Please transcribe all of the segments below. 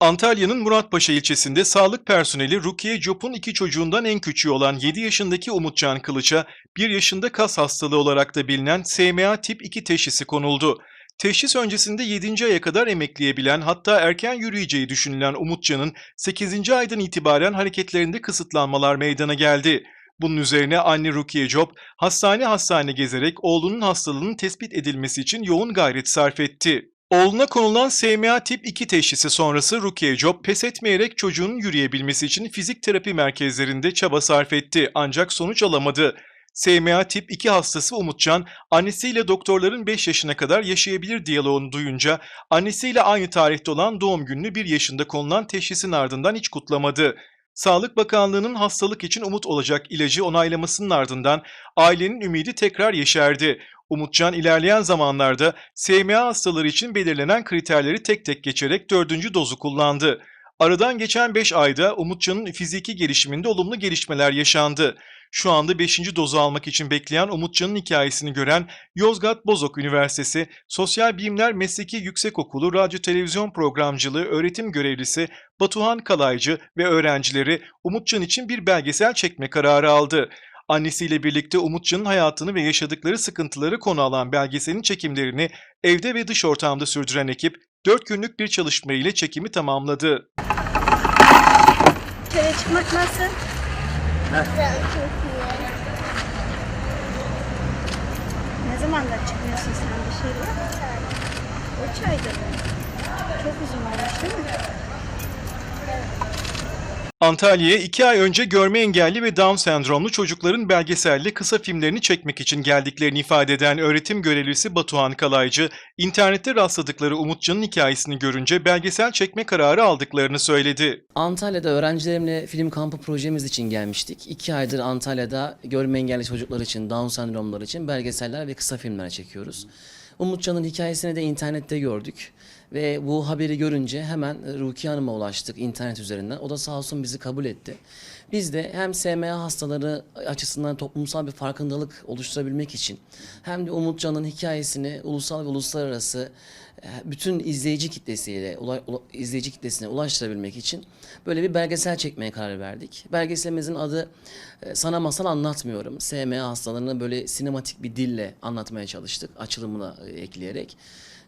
Antalya'nın Muratpaşa ilçesinde sağlık personeli Rukiye Cop'un iki çocuğundan en küçüğü olan 7 yaşındaki Umutcan Kılıç'a 1 yaşında kas hastalığı olarak da bilinen SMA tip 2 teşhisi konuldu. Teşhis öncesinde 7. aya kadar emekleyebilen hatta erken yürüyeceği düşünülen Umutcan'ın 8. aydan itibaren hareketlerinde kısıtlanmalar meydana geldi. Bunun üzerine anne Rukiye Cop hastane hastane gezerek oğlunun hastalığının tespit edilmesi için yoğun gayret sarf etti. Oğluna konulan SMA tip 2 teşhisi sonrası Rukiye Job pes etmeyerek çocuğunun yürüyebilmesi için fizik terapi merkezlerinde çaba sarf etti ancak sonuç alamadı. SMA tip 2 hastası Umutcan, annesiyle doktorların 5 yaşına kadar yaşayabilir diyaloğunu duyunca annesiyle aynı tarihte olan doğum gününü 1 yaşında konulan teşhisin ardından hiç kutlamadı. Sağlık Bakanlığı'nın hastalık için umut olacak ilacı onaylamasının ardından ailenin ümidi tekrar yeşerdi. Umutcan ilerleyen zamanlarda SMA hastaları için belirlenen kriterleri tek tek geçerek dördüncü dozu kullandı. Aradan geçen 5 ayda Umutcan'ın fiziki gelişiminde olumlu gelişmeler yaşandı. Şu anda 5. dozu almak için bekleyen Umutcan'ın hikayesini gören Yozgat Bozok Üniversitesi Sosyal Bilimler Mesleki Yüksekokulu Radyo Televizyon Programcılığı öğretim görevlisi Batuhan Kalaycı ve öğrencileri Umutcan için bir belgesel çekme kararı aldı. Annesiyle birlikte Umutcan'ın hayatını ve yaşadıkları sıkıntıları konu alan belgeselin çekimlerini evde ve dış ortamda sürdüren ekip 4 günlük bir çalışma ile çekimi tamamladı. Köye çıkmak nasıl? Ne zamandır çıkmıyorsun sen dışarıya? Üç aydır? Çok uzun olmuş değil mi? Antalya'ya 2 ay önce görme engelli ve Down sendromlu çocukların belgeselli kısa filmlerini çekmek için geldiklerini ifade eden öğretim görevlisi Batuhan Kalaycı, internette rastladıkları Umutcan'ın hikayesini görünce belgesel çekme kararı aldıklarını söyledi. Antalya'da öğrencilerimle film kampı projemiz için gelmiştik. İki aydır Antalya'da görme engelli çocuklar için, Down sendromları için belgeseller ve kısa filmler çekiyoruz. Umutcan'ın hikayesini de internette gördük. Ve bu haberi görünce hemen Rukiye Hanım'a ulaştık internet üzerinden. O da sağ olsun bizi kabul etti. Biz de hem SMA hastaları açısından toplumsal bir farkındalık oluşturabilmek için hem de Umutcan'ın hikayesini ulusal ve uluslararası e, bütün izleyici kitlesiyle izleyici kitlesine ulaştırabilmek için böyle bir belgesel çekmeye karar verdik. Belgeselimizin adı e, Sana Masal Anlatmıyorum. SMA hastalarını böyle sinematik bir dille anlatmaya çalıştık açılımına e, ekleyerek.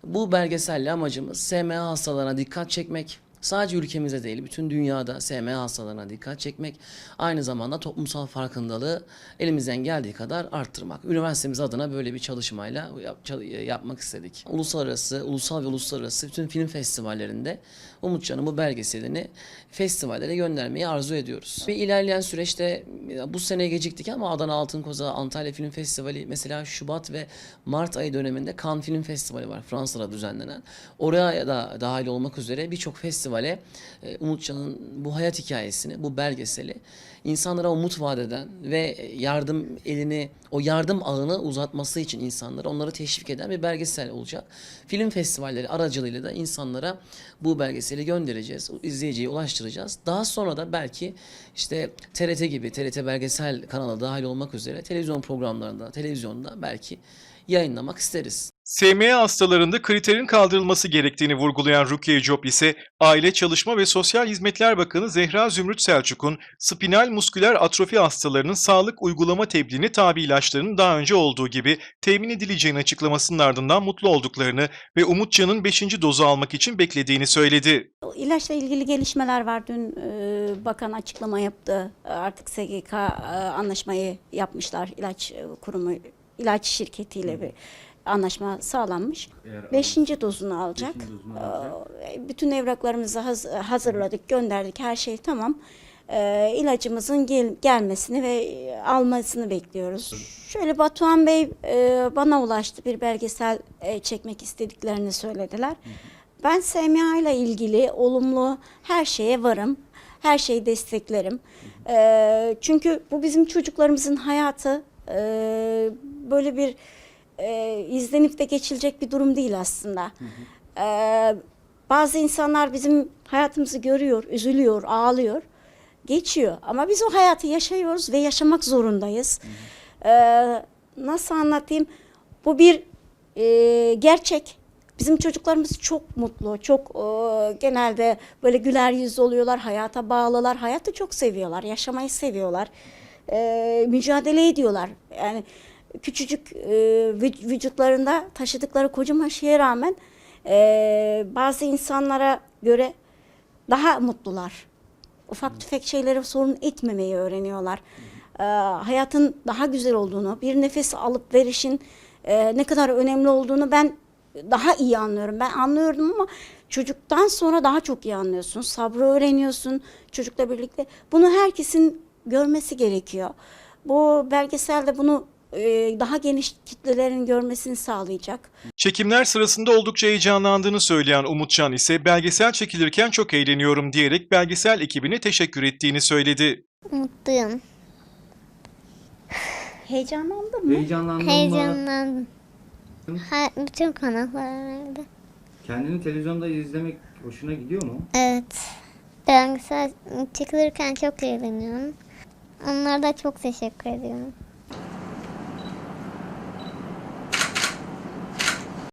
Bu belgeselle amacımız SMA hastalarına dikkat çekmek, Sadece ülkemizde değil, bütün dünyada SMA hastalarına dikkat çekmek, aynı zamanda toplumsal farkındalığı elimizden geldiği kadar arttırmak. Üniversitemiz adına böyle bir çalışmayla yap- yapmak istedik. Uluslararası, ulusal ve uluslararası bütün film festivallerinde Umutcan'ın bu belgeselini festivallere göndermeyi arzu ediyoruz. Ve ilerleyen süreçte bu sene geciktik ama Adana Altın Koza, Antalya Film Festivali mesela Şubat ve Mart ayı döneminde Cannes Film Festivali var Fransa'da düzenlenen. Oraya da dahil olmak üzere birçok festivale e, Umutcan'ın bu hayat hikayesini, bu belgeseli insanlara umut vaat eden ve yardım elini, o yardım ağını uzatması için insanlara onları teşvik eden bir belgesel olacak. Film festivalleri aracılığıyla da insanlara bu belgeseli göndereceğiz, izleyiciye ulaştıracağız. Daha sonra da belki işte TRT gibi, TRT belgesel kanala dahil olmak üzere televizyon programlarında, televizyonda belki yayınlamak isteriz. SMA hastalarında kriterin kaldırılması gerektiğini vurgulayan Rukiye Job ise Aile Çalışma ve Sosyal Hizmetler Bakanı Zehra Zümrüt Selçuk'un spinal musküler atrofi hastalarının sağlık uygulama tebliğine tabi ilaçlarının daha önce olduğu gibi temin edileceğini açıklamasının ardından mutlu olduklarını ve Umutcan'ın 5. dozu almak için beklediğini söyledi. İlaçla ilgili gelişmeler var. Dün e, bakan açıklama yaptı. Artık SGK e, anlaşmayı yapmışlar. İlaç e, kurumu, ilaç şirketiyle bir anlaşma sağlanmış. Beşinci dozunu alacak. E, Bütün evraklarımızı haz- hazırladık, gönderdik. Her şey tamam. E, ilacımızın gel- gelmesini ve e, almasını bekliyoruz. Şöyle Batuhan Bey e, bana ulaştı. Bir belgesel e, çekmek istediklerini söylediler. Ben SMA ile ilgili olumlu her şeye varım. Her şeyi desteklerim. E, çünkü bu bizim çocuklarımızın hayatı. E, böyle bir e, izlenip de geçilecek bir durum değil aslında. E, bazı insanlar bizim hayatımızı görüyor, üzülüyor, ağlıyor. Geçiyor ama biz o hayatı yaşıyoruz ve yaşamak zorundayız. E, nasıl anlatayım? Bu bir e, gerçek. Bizim çocuklarımız çok mutlu, çok e, genelde böyle güler yüzlü oluyorlar, hayata bağlılar, hayatı çok seviyorlar, yaşamayı seviyorlar, e, mücadele ediyorlar. Yani küçücük e, vüc- vücutlarında taşıdıkları kocaman şeye rağmen e, bazı insanlara göre daha mutlular. Ufak tefek şeylere sorun etmemeyi öğreniyorlar. Ee, hayatın daha güzel olduğunu, bir nefes alıp verişin e, ne kadar önemli olduğunu ben daha iyi anlıyorum. Ben anlıyordum ama çocuktan sonra daha çok iyi anlıyorsun. Sabrı öğreniyorsun çocukla birlikte. Bunu herkesin görmesi gerekiyor. Bu belgeselde bunu e, daha geniş kitlelerin görmesini sağlayacak. Çekimler sırasında oldukça heyecanlandığını söyleyen Umutcan ise belgesel çekilirken çok eğleniyorum diyerek belgesel ekibine teşekkür ettiğini söyledi. Mutluyum. Heyecanlandın mı? Heyecanlandın mı? Heyecanlandım. Ha, bütün kanallar vardı. Kendini televizyonda izlemek hoşuna gidiyor mu? Evet. Belgesel çıkılırken çok eğleniyorum. Onlara da çok teşekkür ediyorum.